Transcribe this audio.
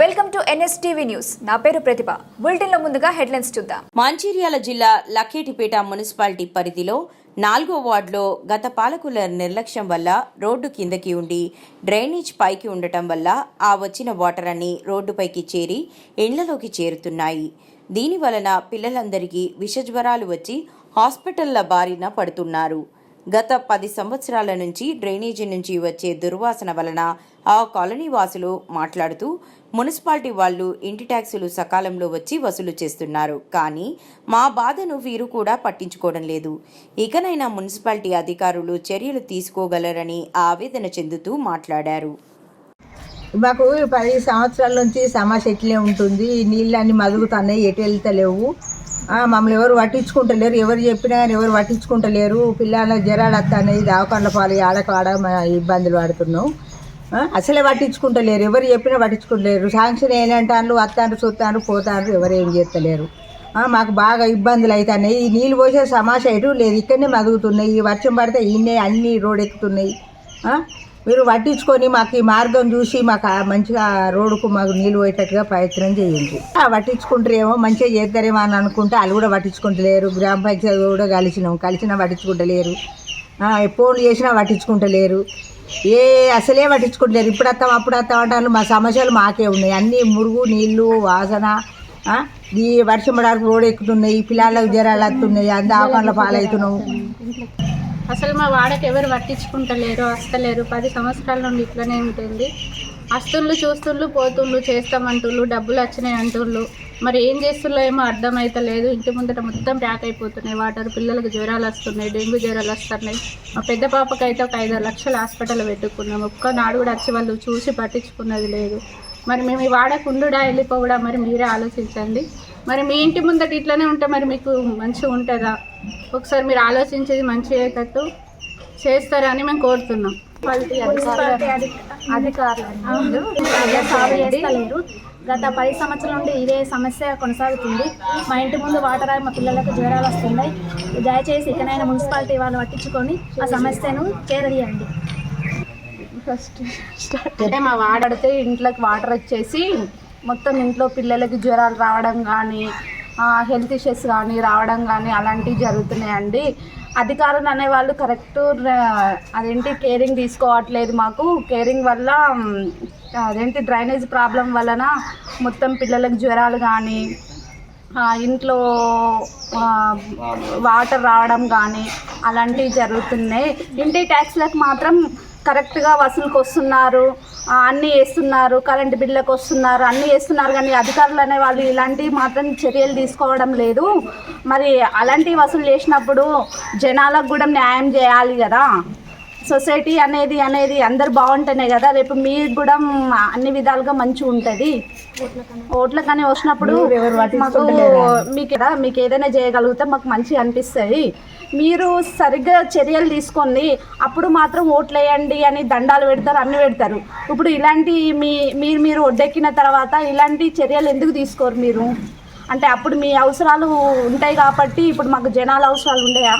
Welcome to NSTV news. నా పేరు ప్రతిభ. బులెటిన్లో ముందుగా హెడ్లైన్స్ చూద్దాం. మంచిర్యాల జిల్లా లఖేటిపేట మున్సిపాలిటీ పరిధిలో నాలుగో వార్డులో గత పాలకుల నిర్లక్ష్యం వల్ల రోడ్డు కిందకి ఉండి డ్రైనేజ్ పైకి ఉండటం వల్ల ఆ వచ్చిన వాటర్ అన్ని రోడ్డుపైకి చేరి ఇండ్లలోకి చేరుతున్నాయి. దీని వలన పిల్లలందరికీ విషజ్వరాలు వచ్చి హాస్పిటల్ల బారిన పడుతున్నారు. గత పది సంవత్సరాల నుంచి డ్రైనేజీ నుంచి వచ్చే దుర్వాసన వలన ఆ కాలనీ వాసులు మాట్లాడుతూ మున్సిపాలిటీ వాళ్ళు ఇంటి ట్యాక్సులు సకాలంలో వచ్చి వసూలు చేస్తున్నారు. కానీ మా బాధను వీరు కూడా పట్టించుకోవడం లేదు. ఇకనైనా మున్సిపాలిటీ అధికారులు చర్యలు తీసుకోగలరని ఆవేదన చెందుతూ మాట్లాడారు. మాకు పది సంవత్సరాల నుంచి సమస్య ఎట్లే ఉంటుంది. ఈ నీళ్ళన్నీ మదుగుతున్నాయి ఎటు వెళ్తలేవు. మమ్మల్ని ఎవరు పట్టించుకుంటలేరు. ఎవరు చెప్పినా కానీ ఎవరు పట్టించుకుంటలేరు. పిల్లల జ్వరాలు వస్తున్నాయి దావకండ్ల పాలు ఆడకాడ ఇబ్బందులు పడుతున్నాం. అసలే పట్టించుకుంటలేరు. ఎవరు చెప్పినా పట్టించుకుంటలేరు. శాంక్షన్ ఏంటంటారు వస్తాను చూస్తాను పోతాను ఎవరు ఏం చేస్తలేరు మాకు బాగా ఇబ్బందులు అవుతున్నాయి. ఈ నీళ్ళు పోసే సమస్య ఎటు లేదు. ఇక్కడనే మదుగుతున్నాయి. ఈ వర్షం పడితే ఇన్నే అన్నీ రోడ్ ఎక్కుతున్నాయి. మీరు పట్టించుకొని మాకు ఈ మార్గం చూసి మాకు మంచిగా రోడ్డుకు మాకు నీళ్ళు పోయేటట్టుగా ప్రయత్నం చేయండి. పట్టించుకుంటారేమో మంచిగా చేస్తారేమో అని అనుకుంటే వాళ్ళు కూడా పట్టించుకుంటలేరు గ్రామ పంచాయతీ కూడా కలిసినాం. కలిసినా పట్టించుకుంటలేరు ఆ, ఫోన్లు చేసినా పట్టించుకుంటలేరు ఏ అసలే పట్టించుకుంటలేరు ఇప్పుడు వస్తాం అప్పుడు వస్తాం అంటారు. మా సమస్యలు మాకే ఉన్నాయి. అన్నీ మురుగు నీళ్ళు వాసన ఈ వర్షం పడడానికి రోడ్ ఎక్కుతున్నాయి పిల్లలకు జ్వరాలు వస్తున్నాయి అంద ఆపన్ల పాలవుతున్నాం. అసలు మా వాడకి ఎవరు పట్టించుకుంటలేరు వస్తలేరు పది సంవత్సరాల నుండి ఇట్లనే ఉంటుంది. వస్తుండ్లు చూస్తుండ్లు పోతుండ్లు చేస్తామంటుళ్ళు డబ్బులు వచ్చినాయి అంటుళ్ళు. మరి ఏం చేస్తుల్లో ఏమో అర్థమైతలేదు. ఇంటి ముందట మొత్తం ప్యాక్ అయిపోతున్నాయి. వాటర్ పిల్లలకు జ్వరాలు వస్తున్నాయి డెంగ్యూ జ్వరాలు వస్తున్నాయి. మా పెద్ద పాపకైతే ఒక ఐదు లక్షలు హాస్పిటల్ పెట్టుకున్నాం. ఒక్క నాడు కూడా వచ్చి వాళ్ళు చూసి పట్టించుకున్నది లేదు. మరి మేము ఈ వాడకుండుడా వెళ్ళిపోవడా మరి మీరే ఆలోచించండి. మరి మీ ఇంటి ముందట ఇట్లనే ఉంటే మరి మీకు మంచిగా ఉంటుందా? ఒకసారి మీరు ఆలోచించేది మంచి అయ్యేటట్టు చేస్తారని మేము కోరుతున్నాం. అధికారులు గత పది సంవత్సరాల నుండి ఇదే సమస్య కొనసాగుతుంది. మా ఇంటి ముందు వాటర్ ఆగి మా పిల్లలకు జ్వరాలు వస్తున్నాయి. దయచేసి ఇకనైనా మున్సిపాలిటీ వాళ్ళు పట్టించుకొని ఆ సమస్యను చేరదీయండి. అంటే మా వాడితే ఇంట్లోకి వాటర్ వచ్చేసి మొత్తం ఇంట్లో పిల్లలకి జ్వరాలు రావడం కానీ హెల్త్ ఇష్యూస్ కానీ రావడం కానీ అలాంటివి జరుగుతున్నాయండి. అధికారులు అనేవాళ్ళు కరెక్ట్ అదేంటి కేరింగ్ తీసుకోవట్లేదు మాకు. కేరింగ్ వల్ల అదేంటి డ్రైనేజ్ ప్రాబ్లం వలన మొత్తం పిల్లలకు జ్వరాలు కానీ ఇంట్లో వాటర్ రావడం కానీ అలాంటివి జరుగుతున్నాయి. ఇంటి ట్యాక్స్లకు మాత్రం కరెక్ట్గా వసూలుకి వస్తున్నారు అన్నీ వేస్తున్నారు కరెంటు బిల్లులకు వస్తున్నారు అన్నీ వేస్తున్నారు కానీ అధికారులు అనే వాళ్ళు ఇలాంటివి మాత్రం చర్యలు తీసుకోవడం లేదు. మరి అలాంటివి వసూలు చేసినప్పుడు జనాలకు కూడా న్యాయం చేయాలి కదా. సొసైటీ అనేది అనేది అందరు బాగుంటేనే కదా రేపు మీకు కూడా అన్ని విధాలుగా మంచిగా ఉంటుంది. ఓట్ల కానీ వచ్చినప్పుడు మాకు మీకు కదా మీకు ఏదైనా చేయగలిగితే మాకు మంచిగా అనిపిస్తుంది. మీరు సరిగ్గా చర్యలు తీసుకోండి అప్పుడు మాత్రం ఓట్లు వేయండి అని దండాలు పెడతారు అన్ని పెడతారు. ఇప్పుడు ఇలాంటి మీ మీరు మీరు ఒడ్డెక్కిన తర్వాత ఇలాంటి చర్యలు ఎందుకు తీసుకోరు మీరు? అంటే అప్పుడు మీ అవసరాలు ఉంటాయి కాబట్టి ఇప్పుడు మాకు జనాల అవసరాలు ఉండయా?